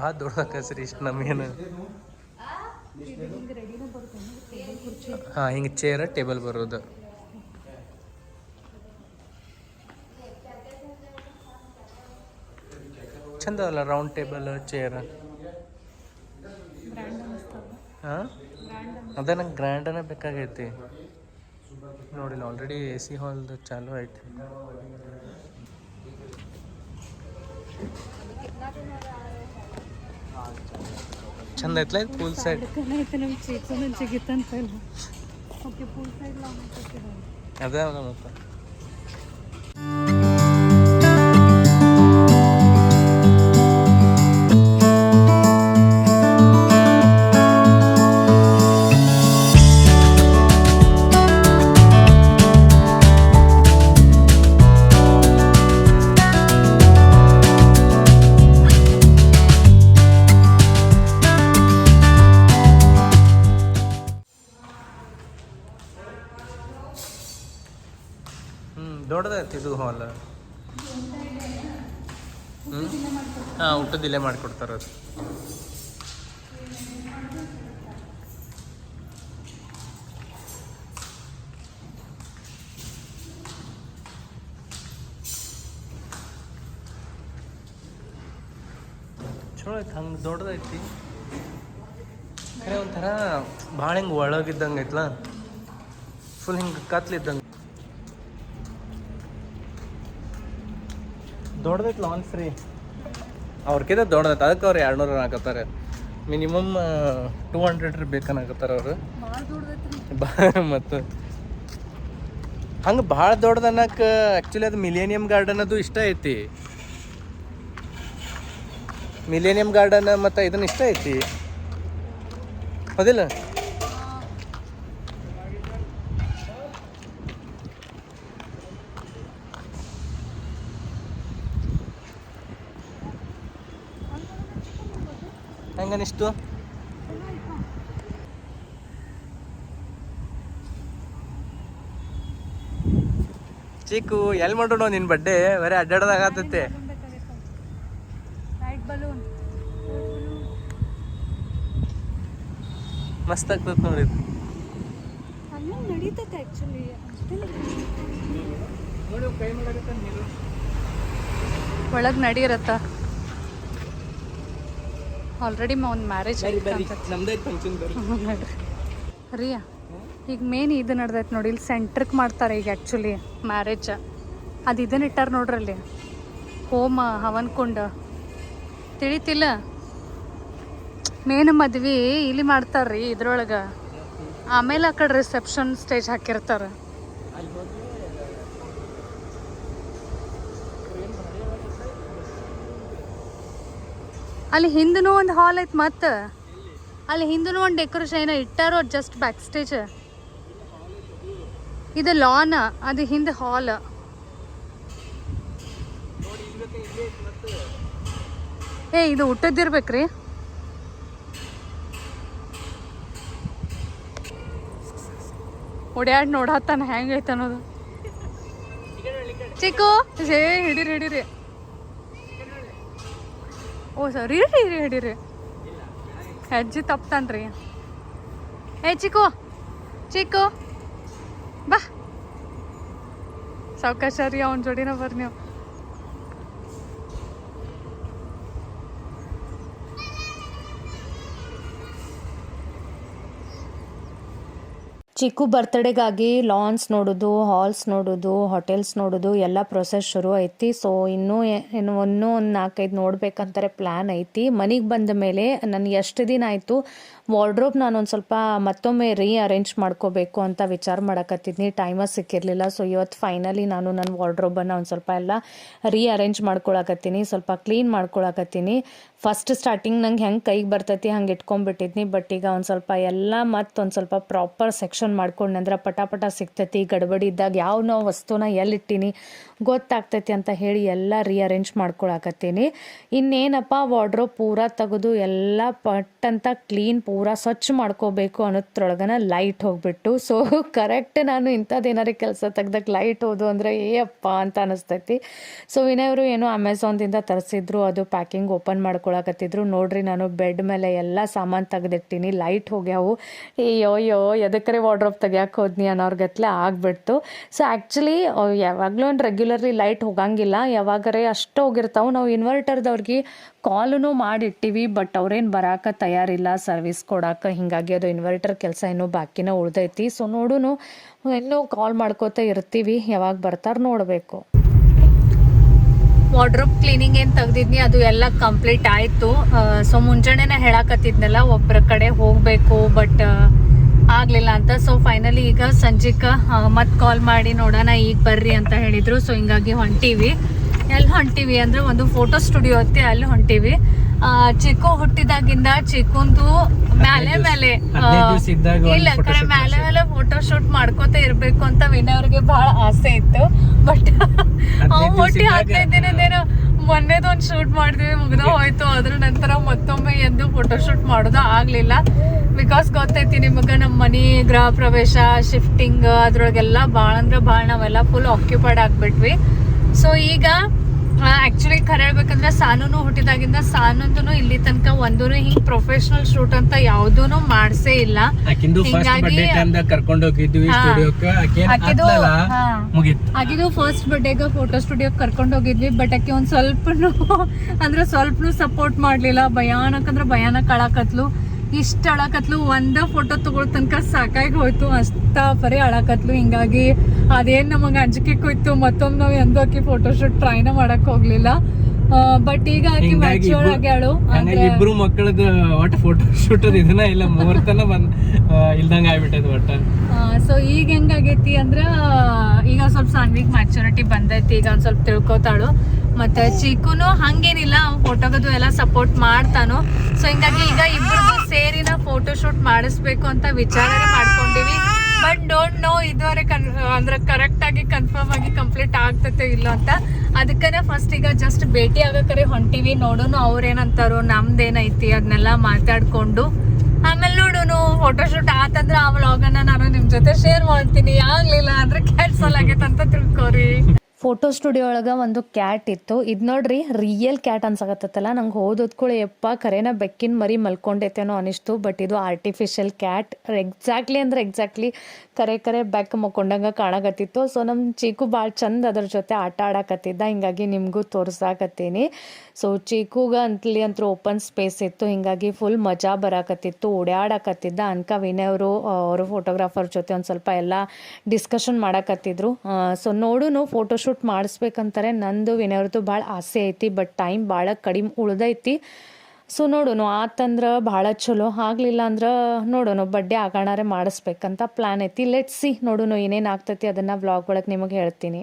ಭಾಳ ದೊಡ್ಡದಾಕಸ್ರಿ ಇಷ್ಟು ನಮಗೇನು ಹಾಂ ಹಿಂಗೆ ಚೇರ್ ಟೇಬಲ್ ಬರೋದು. ಚಂದ ಅಲ್ಲ ರೌಂಡ್ ಟೇಬಲ್ ಚೇರ್ ಹಾಂ? ಅದೇ ನಂಗೆ ಗ್ರ್ಯಾಂಡನೇ ಬೇಕಾಗೈತಿ. ನೋಡಿಲ್ಲ ಆಲ್ರೆಡಿ ಎ ಸಿ ಹಾಲ್ದು ಚಾಲು ಐತಿ ಚಂದ ಐತ್ಲ ಇದು ಫುಲ್ ಸೈಡ್ ಐತೆ ನಮ್ಮ ಚೀಕು ಜಿಗಿತಂತ ಇಲ್ಲ ಓಕೆ ಫುಲ್ ಸೈಡ್ ಅದೇ ಮತ್ತೆ. ಇಲ್ಲೇ ಮಾಡಿಕೊಡ್ತಾರೆ ಅದು ಚಲೋ ಐತೆ ಹಂಗೆ ದೊಡ್ಡದೈತಿ. ಒಂಥರ ಭಾಳ ಹಿಂಗೆ ಒಳಗಿದ್ದಂಗೆ ಐತ್ಲ. ಫುಲ್ ಹಿಂಗೆ ಕತ್ಲಿದ್ದಂಗೆ. ದೊಡ್ಡದೈತಿ ಲಾನ್ ಫ್ರೀ ಅವ್ರಕಿಂತ ದೊಡ್ಡದೈತೆ. ಅದಕ್ಕೆ ಅವ್ರು ಎರಡು ನೂರು ಹಾಕತ್ತಾರೆ ಮಿನಿಮಮ್ ಟೂ ಹಂಡ್ರೆಡ್ ಬೇಕನ್ನಾಕತ್ತಾರ ಅವರು. ಮತ್ತು. ಹಂಗೆ ಭಾಳ ದೊಡ್ಡದು ಅನ್ನಕ್ಕೆ ಆ್ಯಕ್ಚುಲಿ ಅದು ಮಿಲೇನಿಯಂ ಗಾರ್ಡನ್ ಅದು ಇಷ್ಟ ಐತಿ. ಮಿಲೇನಿಯಂ ಗಾರ್ಡನ್ ಮತ್ತು ಇದನ್ನ ಇಷ್ಟ ಐತಿ. ಹೌದಿಲ್ಲ? ಹೆಂಗನಿಷ್ಟು ಚೀಕು ಎಲ್ಲಿ ಮಾಡೋಣ ನಿನ್ನ ಬಡ್ಡೆ ಬರೀ ಬಲೂನ್ ಮಸ್ತ್ ಆಗ್ತದ ನೋಡಿ ಒಳಗ್ ನಡೀತೈತೆ ಆ್ಯಕ್ಚುಲಿ ಒಳಗೆ ನಡೀರತ್ತ? ಆಲ್ರೆಡಿ ಒಂದು ಮ್ಯಾರೇಜ್ ರೀ ಈಗ ಮೇನ್ ಇದು ನಡ್ದೈತೆ ನೋಡಿ ಇಲ್ಲಿ ಸೆಂಟ್ರಿಗೆ ಮಾಡ್ತಾರೆ ಈಗ ಆ್ಯಕ್ಚುಲಿ ಮ್ಯಾರೇಜ್ ಅದು ಇದನ್ನ ಇಟ್ಟಾರ ನೋಡ್ರಲ್ಲಿ ಹೋಮ ಹವನ್ ಕುಂಡ ತಿಳಿತಿಲ್ಲ? ಮೇನ್ ಮದ್ವೆ ಇಲ್ಲಿ ಮಾಡ್ತಾರ್ರಿ ಇದ್ರೊಳಗೆ. ಆಮೇಲೆ ಆ ಕಡೆ ರಿಸೆಪ್ಷನ್ ಸ್ಟೇಜ್ ಹಾಕಿರ್ತಾರೆ. ಅಲ್ಲಿ ಹಿಂದೂ ಒಂದು ಹಾಲ್ ಐತೆ ಮತ್ತೆ. ಅಲ್ಲಿ ಹಿಂದೂ ಒಂದು ಡೆಕೋರೇಷನ್ ಏನೋ ಇಟ್ಟಾರೋ ಜಸ್ಟ್ ಬ್ಯಾಕ್ ಸ್ಟೇಜ್ ಇದು ಲಾನ್ ಅದು ಹಿಂದೆ ಹಾಲ್ ಏ, ಇದು ಊಟದ್ದಿರ್ಬೇಕ್ರಿ ಓಡ್ಯಾಡ್ ನೋಡತ್ತಾನ ಹೆಂಗೈತೆ ಅನ್ನೋದು. ಚಿಕ್ಕು, ಏ, ಹಿಡೀರಿ ಹಿಡೀರಿ. ಓ ಸರಿ ರೀ ಹಿಡೀರಿ ಹೆಜ್ಜೆ ತಪ್ತಾನ್ರಿ. ಏ, ಚಿಕ್ಕು. ಚಿಕ್ಕು. ಬಾ. ಸಾವ್ಕಾಶ ರೀ ಅವ್ನ ಜೋಡಿನ ಬರ್ರಿ ನೀವು. ಚಿಕ್ಕು ಬರ್ತ್ಡೇಗಾಗಿ ಲಾನ್ಸ್ ನೋಡೋದು ಹಾಲ್ಸ್ ನೋಡೋದು ಹೋಟೆಲ್ಸ್ ನೋಡೋದು, ಎಲ್ಲ ಪ್ರೊಸೆಸ್ ಶುರು ಐತಿ. ಸೊ ಇನ್ನೂ ಇನ್ನು ಇನ್ನೂ ಒಂದು ನಾಲ್ಕೈದು ನೋಡ್ಬೇಕಂತಾರೆ ಪ್ಲ್ಯಾನ್ ಐತಿ. ಮನೆಗೆ ಬಂದ ಮೇಲೆ ನನಗೆ ಎಷ್ಟು ದಿನ ಆಯಿತು? ವಾರ್ಡ್ರೋಬ್ ನಾನು ಒಂದು ಸ್ವಲ್ಪ ಮತ್ತೊಮ್ಮೆ ರೀ ಅರೇಂಜ್ ಮಾಡ್ಕೋಬೇಕು ಅಂತ ವಿಚಾರ ಮಾಡಕತ್ತಿದ್ನಿ. ಟೈಮ ಸಿಕ್ಕಿರಲಿಲ್ಲ. ಸೊ ಇವತ್ತು ಫೈನಲಿ ನಾನು ನನ್ನ ವಾರ್ಡ್ರೋಬನ್ನು ಒಂದು ಸ್ವಲ್ಪ ಎಲ್ಲ ರೀ ಅರೇಂಜ್ ಮಾಡ್ಕೊಳಕತ್ತೀನಿ. ಸ್ವಲ್ಪ ಕ್ಲೀನ್ ಮಾಡ್ಕೊಳಕತ್ತೀನಿ. ಫಸ್ಟ್ ಸ್ಟಾರ್ಟಿಂಗ್ ನಂಗೆ ಹೆಂಗೆ ಕೈಗೆ ಬರ್ತೈತಿ ಹಂಗೆ ಇಟ್ಕೊಂಡ್ಬಿಟ್ಟಿದ್ನಿ. ಬಟ್ ಈಗ ಒಂದು ಸ್ವಲ್ಪ ಎಲ್ಲ ಮತ್ತೊಂದು ಸ್ವಲ್ಪ ಪ್ರಾಪರ್ ಸೆಕ್ಷನ್ ಮಾಡ್ಕೊಂಡ್ನಂದ್ರೆ ಅಂದ್ರೆ ಪಟಾಪಟ ಸಿಗ್ತೈತಿ. ಗಡಬಡಿ ಇದ್ದಾಗ ಯಾವ ನಾವು ವಸ್ತುನ ಎಲ್ಲಿಟ್ಟಿನಿ ಗೊತ್ತಾಗ್ತೈತಿ ಅಂತ ಹೇಳಿ ಎಲ್ಲ ರೀಅರೇಂಜ್ ಮಾಡ್ಕೊಳಕತ್ತೀನಿ. ಇನ್ನೇನಪ್ಪ, ವಾರ್ಡ್ರೋಬ್ ಪೂರ ತೆಗೆದು ಎಲ್ಲ ಪಟ್ ಅಂತ ಕ್ಲೀನ್ ಪೂರಾ ಸ್ವಚ್ಛ ಮಾಡ್ಕೋಬೇಕು ಅನ್ನೋದ್ರೊಳಗನ ಲೈಟ್ ಹೋಗ್ಬಿಟ್ಟು. ಸೊ ಕರೆಕ್ಟ್ ನಾನು ಇಂಥದ್ದೇನಾರು ಕೆಲಸ ತೆಗ್ದಾಗ ಲೈಟ್ ಹೋದು ಅಂದರೆ, ಏ ಅಪ್ಪ ಅಂತ ಅನಿಸ್ತೈತಿ. ಸೊ ವಿನಯವರು ಏನೋ ಅಮೆಝಾನ್ದಿಂದ ತರಿಸಿದ್ರು, ಅದು ಪ್ಯಾಕಿಂಗ್ ಓಪನ್ ಮಾಡ್ಕೊಳಕತ್ತಿದ್ರು. ನೋಡ್ರಿ, ನಾನು ಬೆಡ್ ಮೇಲೆ ಎಲ್ಲ ಸಾಮಾನು ತೆಗೆದಿಟ್ಟಿನಿ ಲೈಟ್ ಹೋಗ್ಯಾವು. ಅಯ್ಯೋ ಅಯ್ಯೋ ಎದಕ್ಕರೆ ವಾರ್ಡ್ರೋಬ್ ತೆಗಿಯಕ್ಕೆ ಹೋದ್ನಿ ಅನ್ನೋರ್ಗತ್ಲೆ ಆಗ್ಬಿಡ್ತು. ಸೊ ಆ್ಯಕ್ಚುಲಿ ಯಾವಾಗಲೂ ಒಂದು ರೆಗ್ಯುಲರ್ಲಿ ಲೈಟ್ ಹೋಗಂಗಿಲ್ಲ. ಯಾವಾಗರೆ ಅಷ್ಟು ಹೋಗಿರ್ತಾವೆ. ನಾವು ಇನ್ವರ್ಟರ್ದವ್ರಿಗೆ ಕಾಲೂ ಮಾಡಿಟ್ಟಿವಿ ಬಟ್ ಅವ್ರೇನು ಬರಾಕ ತಯಾರಿಲ್ಲ ಸರ್ವಿಸ್ ಕೊಡಾಕ ಹಿಂಗಾಗಿ ಅದು ಇನ್ವರ್ಟರ್ ಕೆಲಸ ಇನ್ನೂ ಬಾಕಿನ ಉಳ್ದೈತಿ. ಸೊ ನೋಡುನು, ಇನ್ನೂ ಕಾಲ್ ಮಾಡ್ಕೋತ ಇರ್ತೀವಿ. ಯಾವಾಗ ಬರ್ತಾರ ನೋಡಬೇಕು. ವಾರ್ಡ್ರೋಬ್ ಕ್ಲೀನಿಂಗ್ ಏನು ತೆಗ್ದಿದ್ನಿ, ಅದು ಎಲ್ಲ ಕಂಪ್ಲೀಟ್ ಆಯಿತು. ಸೊ ಮುಂಜಾನೆನೇ ಹೇಳಕತ್ತಿದ್ನಲ್ಲ ಒಬ್ಬರ ಕಡೆ ಹೋಗಬೇಕು ಬಟ್ ಆಗಲಿಲ್ಲ ಅಂತ. ಸೊ ಫೈನಲಿ ಈಗ ಸಂಜಿಕ ಮತ್ತೆ ಕಾಲ್ ಮಾಡಿ ನೋಡೋಣ, ಈಗ ಬರ್ರಿ ಅಂತ ಹೇಳಿದರು. ಸೊ ಹಿಂಗಾಗಿ ಹೊಂಟೀವಿ. ಎಲ್ಲಿ ಹೊಂಟೀವಿ ಅಂದ್ರೆ, ಒಂದು ಫೋಟೋ ಸ್ಟುಡಿಯೋ ಐತಿ ಅಲ್ಲಿ ಹೊಂಟೀವಿ. ಚಿಕ್ಕು ಹುಟ್ಟಿದಾಗಿಂದ ಚಿಕ್ಕಂದು ಮೇಲೆ ಮೇಲೆ ಇಲ್ಲ ಕರೆ shoot ಮೇಲೆ ಮೇಲೆ ಫೋಟೋ ಶೂಟ್ ಮಾಡ್ಕೋತ ಇರ್ಬೇಕು ಅಂತ ವಿನಯ್ ಅವ್ರಿಗೆ ಬಹಳ ಆಸೆ ಇತ್ತು. ಬಟ್ ಅವ್ನು ಹುಟ್ಟಿ ಹದಿನೈದು ದಿನದೇನೋ ಮೊನ್ನೆದೊಂದು ಶೂಟ್ ಮಾಡಿದ್ವಿ ಮುಗ್ದ ಹೋಯ್ತು ಅದ್ರ ನಂತರ ಮತ್ತೊಮ್ಮೆ ಎಂದು ಫೋಟೋಶೂಟ್ ಮಾಡೋದು ಆಗ್ಲಿಲ್ಲ. ಬಿಕಾಸ್ ಗೊತ್ತೈತಿ ನಿಮಗೆ ನಮ್ಮ ಮನಿ ಗೃಹ ಪ್ರವೇಶ ಶಿಫ್ಟಿಂಗ್ ಅದ್ರೊಳಗೆಲ್ಲ ಭಾಳ ಅಂದ್ರೆ ಭಾಳ ನಾವೆಲ್ಲ ಫುಲ್ ಆಕ್ಯುಪೈಡ್ ಆಗ್ಬಿಟ್ವಿ. ಸೊ ಈಗ ಆಕ್ಚುಲಿ ಖರೆ ಹೇಳ್ಬೇಕಂದ್ರೆ ಸಾನೂನು ಹುಟ್ಟಿದಾಗಿಂದ ಸಾನಂತೂನು ಇಲ್ಲಿ ತನಕ ಒಂದೂ ಹಿಂಗ್ ಪ್ರೊಫೆಷನಲ್ ಶೂಟ್ ಅಂತ ಯಾವ್ದೂನು ಮಾಡ್ಸೇ ಇಲ್ಲ. ಆಗಿದ್ದು ಫಸ್ಟ್ ಹಿಂಗಾಗಿ- ಕರ್ಕೊಂಡು ಹೋಗಿದ್ವಿ ಆಗಿದು ಫಸ್ಟ್ ಬರ್ಡೇಗೆ ಫೋಟೋ ಸ್ಟುಡಿಯೋ ಕರ್ಕೊಂಡು ಹೋಗಿದ್ವಿ ಬಟ್ ಆಕೆ ಒಂದ್ ಸ್ವಲ್ಪನು ಅಂದ್ರೆ ಸ್ವಲ್ಪನು ಸಪೋರ್ಟ್ ಮಾಡ್ಲಿಲ್ಲ. ಭಯಾನಕ್ ಅಂದ್ರೆ ಭಯಾನಕ್ ಅಳಕತ್ಲು ಇಷ್ಟ ಅಳಕತ್ಲು ಒಂದ ಫೋಟೋ ತಗೊಳ್ ತನಕ ಸಾಕಾಗಿ ಹೋಯ್ತು. ಅಷ್ಟ ಪರಿ ಅಳಕತ್ಲು. ಹಿಂಗಾಗಿ ಅದೇನು ನಮಗೆ ಅಂಜಿಕೆ ಕೊಯ್ತು, ಮತ್ತೊಮ್ಮೆ ನಾವು ಎಂದೂ ಆಕಿ ಫೋಟೋ ಶೂಟ್ ಟ್ರೈನ ಮಾಡಕ್ ಹೋಗ್ಲಿಲ್ಲ. ಬಟ್ ಈಗ ಆಕಿ ಮ್ಯಾಚೂರ್ ಆಗ್ಯಾಳು ಅಂದ್ರೆ ಇಬ್ರು ಮಕ್ಕಳದ ಒಟ್ಟು ಫೋಟೋ ಶೂಟ್ ಅದ ಇದನ್ನ ಇಲ್ಲ ಮುಹೂರ್ತನ ಬಂದ್ ಇಲ್ದಂಗ ಆಗ್ಬಿಟ್ಟೈತಿ ಒಟ್ಟ. ಸೊ ಈಗ ಹೆಂಗಾಗೈತಿ ಅಂದ್ರ ಈಗ ಸ್ವಲ್ಪ ಸಾನ್ವಿಗ್ ಮ್ಯಾಚುರಿಟಿ ಬಂದೈತಿ ಈಗ ಒಂದ್ ಸ್ವಲ್ಪ ತಿಳ್ಕೊತಾಳು. ಮತ್ತೆ ಚೀಕುನು ಹಂಗೇನಿಲ್ಲ ಫೋಟೋಗದು ಎಲ್ಲ ಸಪೋರ್ಟ್ ಮಾಡ್ತಾನು. ಸೊ ಹಿಂಗಾಗಿ ಈಗ ಇಬ್ರು ಸೇರಿನ ಫೋಟೋ ಶೂಟ್ ಮಾಡಿಸ್ಬೇಕು ಅಂತ ವಿಚಾರ ಮಾಡ್ಕೊಂಡಿವಿ. ಬಟ್ ಡೋಂಟ್ ನೋ ಇದುವರೆ ಕನ್ ಅಂದ್ರೆ ಕರೆಕ್ಟ್ ಆಗಿ ಕನ್ಫರ್ಮ್ ಆಗಿ ಕಂಪ್ಲೀಟ್ ಆಗ್ತೈತೆ ಇಲ್ಲ ಅಂತ. ಅದಕ್ಕನೆ ಫಸ್ಟ್ ಈಗ ಜಸ್ಟ್ ಭೇಟಿ ಆಗಕರೆ ಹೊಂಟಿವಿ. ನೋಡೋನು ಅವ್ರೇನಂತಾರೋ, ನಮ್ದೇನೈತಿ ಅದನ್ನೆಲ್ಲ ಮಾತಾಡ್ಕೊಂಡು. ಆಮೇಲೆ ನೋಡೋನು ಫೋಟೋಶೂಟ್ ಆತಂದ್ರೆ ಆ ವ್ಲಾಗನ್ನ ನಾನು ನಿಮ್ಮ ಜೊತೆ ಶೇರ್ ಮಾಡ್ತೀನಿ. ಆಗ್ಲಿಲ್ಲ ಅಂದ್ರೆ ಕ್ಯಾನ್ಸಲ್ ಆಗೈತೆ ಅಂತ ತಿಳ್ಕೊರಿ. ಫೋಟೋ ಸ್ಟುಡಿಯೋ ಒಳಗೆ ಒಂದು ಕ್ಯಾಟ್ ಇತ್ತು. ಇದು ನೋಡ್ರಿ ರಿಯಲ್ ಕ್ಯಾಟ್ ಅನ್ಸಕತ್ತಲ್ಲ ನಂಗೆ ಓದೋದ್ಕೊಳ್ಳಿ ಯಪ್ಪ, ಕರೆನ ಬೆಕ್ಕಿನ ಮರಿ ಮಲ್ಕೊಂಡೈತೇನೋ ಅನಿಸ್ತು ಬಟ್ ಇದು ಆರ್ಟಿಫಿಷಿಯಲ್ ಕ್ಯಾಟ್ ಎಕ್ಸಾಕ್ಟ್ಲಿ ಅಂದ್ರೆ ಎಕ್ಸಾಕ್ಟ್ಲಿ ಕರೆ ಕರೆ ಬೆಕ್ ಮಕ್ಕೊಂಡಂಗೆ ಕಾಣಕತ್ತಿತ್ತು. ಸೊ ನಮ್ಮ ಚೀಕು ಭಾಳ ಚಂದ ಅದ್ರ ಜೊತೆ ಆಟ ಆಡಕತ್ತಿದ್ದ. ಹಿಂಗಾಗಿ ನಿಮಗೂ ತೋರ್ಸಾಕತ್ತೀನಿ. ಸೊ ಚೀಕುಗ ಅಂತಲಿ ಅಂತೂ ಓಪನ್ ಸ್ಪೇಸ್ ಇತ್ತು. ಹಿಂಗಾಗಿ ಫುಲ್ ಮಜಾ ಬರಾಕತ್ತಿತ್ತು. ಓಡಾಡಕತ್ತಿದ್ದ ಅನ್ಕ ವಿನಯ್ ಅವರು ಫೋಟೋಗ್ರಾಫರ್ ಜೊತೆ ಒಂದು ಸ್ವಲ್ಪ ಎಲ್ಲ ಡಿಸ್ಕಷನ್ ಮಾಡಕತ್ತಿದ್ರು. ಸೊ ನೋಡುನು ಫೋಟೋಶೂಟ್ ಮಾಡಿಸ್ಬೇಕಂತಾರೆ. ನಂದು, ವಿನಯವ್ರದ್ದು ಭಾಳ ಆಸೆ ಐತಿ ಬಟ್ ಟೈಮ್ ಭಾಳ ಕಡಿಮೆ ಉಳ್ದೈತಿ. ಸೊ ನೋಡೋಣ, ಆತಂದ್ರೆ ಭಾಳ ಚಲೋ, ಆಗಲಿಲ್ಲ ಅಂದ್ರೆ ನೋಡೋಣ, ಬಡ್ಡೆ ಆಗಾಣಾರೆ ಮಾಡಿಸ್ಬೇಕಂತ ಪ್ಲ್ಯಾನ್ ಐತಿ. ಲೆಟ್ಸಿ ನೋಡೋಣ, ಏನೇನು ಆಗ್ತೈತಿ ಅದನ್ನು ವ್ಲಾಗ್ ಒಳಗೆ ನಿಮಗೆ ಹೇಳ್ತೀನಿ.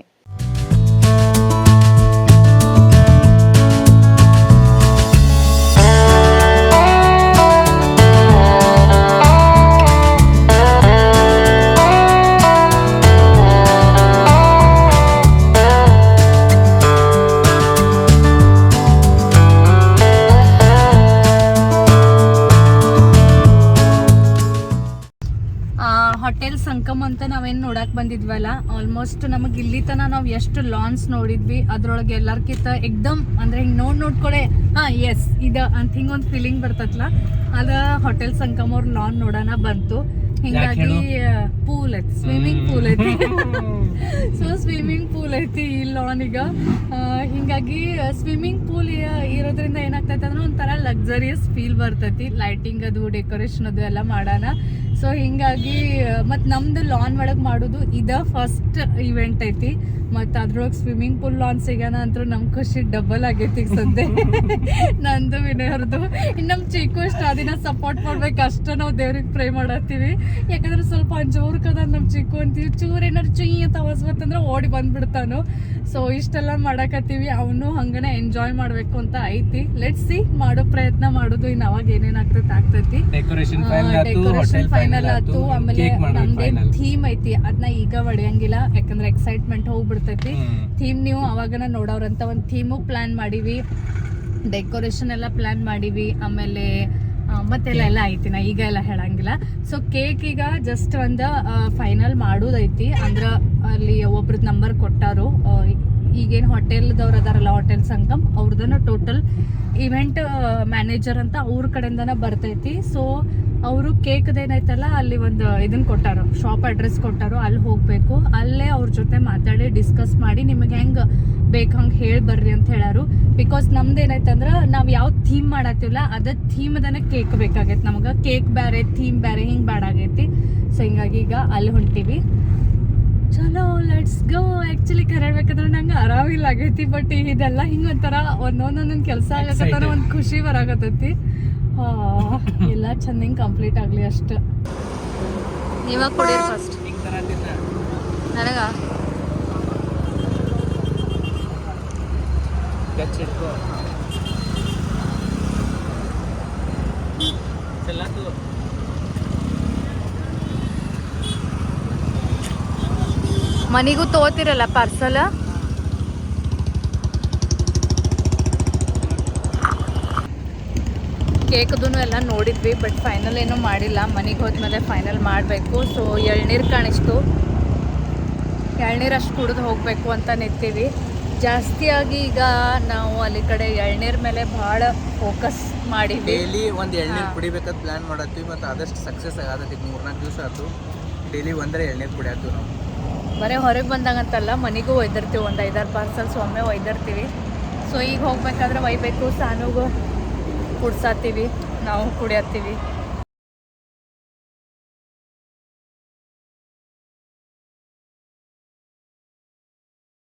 ಸಂಕಮ್ ಅಂತ ನಾವೇನ್ ನೋಡಕ್ ಬಂದಿದ್ವಲ್ಲ ಆಲ್ಮೋಸ್ಟ್ ನಮಗ್ ಇಲ್ಲಿ ತನ ನಾವ್ ಎಷ್ಟು ಲಾನ್ಸ್ ನೋಡಿದ್ವಿ ಅದ್ರೊಳಗೆ ಎಲ್ಲಾರ್ಕಿಂತ ಎಕ್ದಮ್ ಅಂದ್ರೆ ಹಿಂಗ್ ನೋಡ್ ನೋಡ್ಕೊಳೆ ಹಾ ಎಸ್ ಇದ ಅಂತ ಹಿಂಗೊಂದ್ ಫೀಲಿಂಗ್ ಬರ್ತತ್ಲ. ಅದ ಹೋಟೆಲ್ ಸಂಕಮ್ ಅವ್ರ ಲಾನ್ ನೋಡೋಣ ಬಂತು. ಹಿಂಗಾಗಿ ಪೂಲ್ ಐತಿ ಸ್ವಿಮ್ಮಿಂಗ್ ಪೂಲ್ ಐತಿ. ಸೊ ಸ್ವಿಮ್ಮಿಂಗ್ ಪೂಲ್ ಐತಿ ಈ ಲಾನ್ ಈಗ. ಹಿಂಗಾಗಿ ಸ್ವಿಮ್ಮಿಂಗ್ ಪೂಲ್ ಇರೋದ್ರಿಂದ ಏನಾಗ್ತೈತೆ ಅಂದ್ರೆ ಒಂಥರ ಲಕ್ಸರಿಯಸ್ ಫೀಲ್ ಬರ್ತೈತಿ. ಲೈಟಿಂಗ್ ಅದು ಡೆಕೋರೇಷನ್ ಅದು ಎಲ್ಲ ಮಾಡೋಣ ಸೊ ಹಿಂಗಾಗಿ ಮತ್ತು ನಮ್ದು ಲಾನ್ ಒಳಗೆ ಮಾಡೋದು ಇದ ಫಸ್ಟ್ ಇವೆಂಟ್ ಐತಿ. ಮತ್ತು ಅದ್ರೊಳಗೆ ಸ್ವಿಮ್ಮಿಂಗ್ ಪೂಲ್ ಲಾನ್ ಸಿಗೋಣ ಅಂತೂ ನಮ್ಮ ಖುಷಿ ಡಬಲ್ ಆಗೈತಿ ಈಗ ಸದ್ಯ. ನಂದು ವಿನಯರ್ದು ಇನ್ನು ನಮ್ಮ ಚಿಕ್ಕು ಇಷ್ಟ ಅದನ್ನ ಸಪೋರ್ಟ್ ಮಾಡ್ಬೇಕು ಅಷ್ಟ ನಾವು ದೇವ್ರಿಗೆ ಪ್ರೇ ಮಾಡತ್ತೀವಿ. ಯಾಕಂದ್ರೆ ಸ್ವಲ್ಪ ಅಂಜೋರ್ಕ ಅದ ನಮ್ಮ ಚಿಕ್ಕು ಅಂತೀವಿ. ಚೂರ್ ಏನಾರು ಚುಯ್ ಅಂತ ಆವಾಜ್ ಬಂತಂದ್ರೆ ಓಡಿ ಬಂದ್ಬಿಡ್ತಾನು. ಸೊ ಇಷ್ಟೆಲ್ಲ ಮಾಡಕತ್ತೀವಿ. ಅವನು ಹಂಗನೆ ಎಂಜಾಯ್ ಮಾಡಬೇಕು ಅಂತ ಐತಿ. ಲೆಟ್ ಸಿ ಮಾಡೋ ಪ್ರಯತ್ನ ಮಾಡೋದು ಇನ್ನು ಅವಾಗ ಏನೇನಾಗ್ತೈತೆ ಆಗ್ತೈತಿ ಡೆಕೋರೇಷನ್ ಫೈನಲ್ ಫೈನಲ್ ಆತು ಆಮೇಲೆ ಮಾಡ್ಬೇಕು ಥೀಮ್ ಐತಿ ಅದನ್ನ ಈಗ ಒಡೆಯಂಗಿಲ್ಲ ಯಾಕಂದ್ರೆ ಎಕ್ಸೈಟ್ಮೆಂಟ್ ಹೋಗ್ಬಿಡ್ತೈತಿ. ಥೀಮ್ ನೀವು ಅವಾಗನ ನೋಡೋರಂತ ಒಂದು ಥೀಮು ಪ್ಲಾನ್ ಮಾಡಿವಿ. ಡೆಕೋರೇಷನ್ ಎಲ್ಲ ಪ್ಲಾನ್ ಮಾಡಿವಿ ಆಮೇಲೆ ಮತ್ತೆಲ್ಲ ಎಲ್ಲ ಐತಿ ನಾ ಈಗ ಎಲ್ಲ ಹೇಳಂಗಿಲ್ಲ. ಸೊ ಕೇಕ್ ಈಗ ಜಸ್ಟ್ ಒಂದು ಫೈನಲ್ ಮಾಡೋದೈತಿ. ಅಂದ್ರ ಅಲ್ಲಿ ಒಬ್ರದ್ ನಂಬರ್ ಕೊಟ್ಟಾರು ಈಗೇನು ಹೋಟೆಲ್ದವ್ರು ಅದಾರಲ್ಲ ಹೋಟೆಲ್ ಸಂಗಮ್ ಅವ್ರದನ್ನ ಟೋಟಲ್ ಇವೆಂಟ್ ಮ್ಯಾನೇಜರ್ ಅಂತ ಅವ್ರ ಕಡೆಯಿಂದನ ಬರ್ತೈತಿ. ಸೊ ಅವರು ಕೇಕ್ದೇನೈತಲ್ಲ ಅಲ್ಲಿ ಒಂದು ಇದನ್ನ ಕೊಟ್ಟಾರ ಶಾಪ್ ಅಡ್ರೆಸ್ ಕೊಟ್ಟಾರ, ಅಲ್ಲಿ ಹೋಗಬೇಕು. ಅಲ್ಲೇ ಅವ್ರ ಜೊತೆ ಮಾತಾಡಿ ಡಿಸ್ಕಸ್ ಮಾಡಿ, ನಿಮಗೆ ಹೆಂಗೆ ಬೇಕು ಹಂಗೆ ಹೇಳಿ ಬರ್ರಿ ಅಂತ ಹೇಳಾರು. ಬಿಕಾಸ್ ನಮ್ದು ಏನೈತಂದ್ರೆ ನಾವು ಯಾವ ಥೀಮ್ ಮಾಡತ್ತಿಲ್ಲ ಅದ ಥೀಮ್ದನೇ ಕೇಕ್ ಬೇಕಾಗೈತೆ ನಮಗೆ. ಕೇಕ್ ಬೇರೆ ಥೀಮ್ ಬೇರೆ ಹಿಂಗೆ ಬ್ಯಾಡಾಗೈತಿ. ಸೊ ಹಿಂಗಾಗಿ ಈಗ ಅಲ್ಲಿ ಹೊಂಟೀವಿ. ಚಲೋ ಲೆಟ್ಸ್ ಗೋ ಆಕ್ಚುಲಿ ಕರೆಯಬೇಕಂದ್ರೆ ನಂಗೆ ಆರಾಮಿಲ್ಲ ಆಗೈತಿ ಬಟ್ ಇದೆಲ್ಲ ಹಿಂಗ ಒಂಥರ ಒಂದೊಂದೊಂದೊಂದು ಕೆಲಸ ಆಗತ್ತಂದ್ರೆ. ಒಂದು ಖುಷಿ ಬರಾಕತ್ತೈತಿ. ಹಾ, ಎಲ್ಲ ಚಂದ ಹಿಂಗ್ ಕಂಪ್ಲೀಟ್ ಆಗ್ಲಿ ಅಷ್ಟು. ಇವಾಗ ಕೊಡಿರಿ ಫಸ್ಟ್ ನನಗ? ಮನಿಗೂ ತೋತಿರಲ್ಲ ಪಾರ್ಸಲ್ ಕೇಕ್ದು ಎಲ್ಲ ನೋಡಿದ್ವಿ ಬಟ್ ಫೈನಲ್ ಏನೂ ಮಾಡಿಲ್ಲ. ಮನೆಗೆ ಹೋದ್ಮೇಲೆ ಫೈನಲ್ ಮಾಡಬೇಕು. ಸೊ ಎಳ್ನೀರು ಕಾಣಿಸ್ತು. ಎಳ್ನೀರು ಅಷ್ಟು ಕುಡಿದು ಹೋಗಬೇಕು ಅಂತ ನಿಂತೀವಿ ಜಾಸ್ತಿಯಾಗಿ ಈಗ ನಾವು ಅಲ್ಲಿ ಕಡೆ ಎಳ್ನೀರ್ ಮೇಲೆ ಭಾಳ ಫೋಕಸ್ ಮಾಡಿದ್ವಿ. ಡೈಲಿ ಒಂದು ಎಳ್ನೀರು. ಕುಡಿಬೇಕಂತ ಪ್ಲಾನ್ ಮಾಡತ್ತೀವಿ ಮತ್ತು ಆದಷ್ಟು ಸಕ್ಸಸ್ ಆಗತ್ತೆ. ಈಗ ಮೂರ್ನಾಲ್ಕು ದಿವಸ ಆಯ್ತು. ಡೈಲಿ ಒಂದರೆ ಎಳ್ನೀರು ಕುಡಿಯತ್ತೀವಿ ನಾವು ಬರೀ ಹೊರಗೆ ಬಂದಾಗಂತಲ್ಲ, ಮನೆಗೂ ಒಯ್ದಿರ್ತೀವಿ, ಒಂದು ಐದಾರು ಪಾರ್ಸಲ್ಸ್ ಒಮ್ಮೆ ಒಯ್ದಿರ್ತೀವಿ. ಸೊ ಈಗ ಹೋಗ್ಬೇಕಾದ್ರೆ ಒಯ್ಬೇಕು, ಸಾನುಗೂ ಕುಡ್ಸಾತೀವಿ, ನಾವು ಕುಡಿಯತ್ತೀವಿ